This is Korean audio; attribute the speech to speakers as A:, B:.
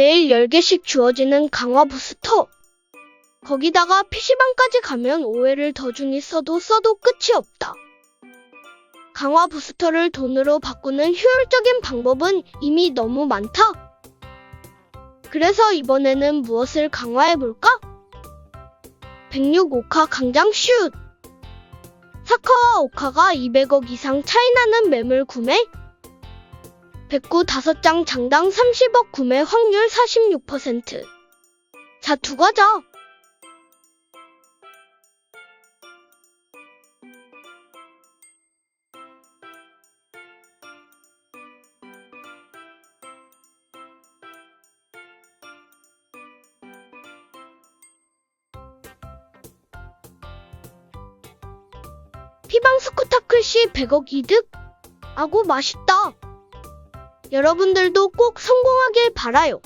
A: 매일 10개씩 주어지는 강화 부스터. 거기다가 PC방까지 가면 5회를 더 주니 써도 써도 끝이 없다. 강화 부스터를 돈으로 바꾸는 효율적인 방법은 이미 너무 많다. 그래서 이번에는 무엇을 강화해볼까? 106 오카 강장 슛! 사커와 오카가 200억 이상 차이나는 매물 구매? 109 5장 장당 30억 구매 확률 46%. 자, 두 가자. 피방 스쿠타클시 100억 이득? 아고 맛있다. 여러분들도 꼭 성공하길 바라요.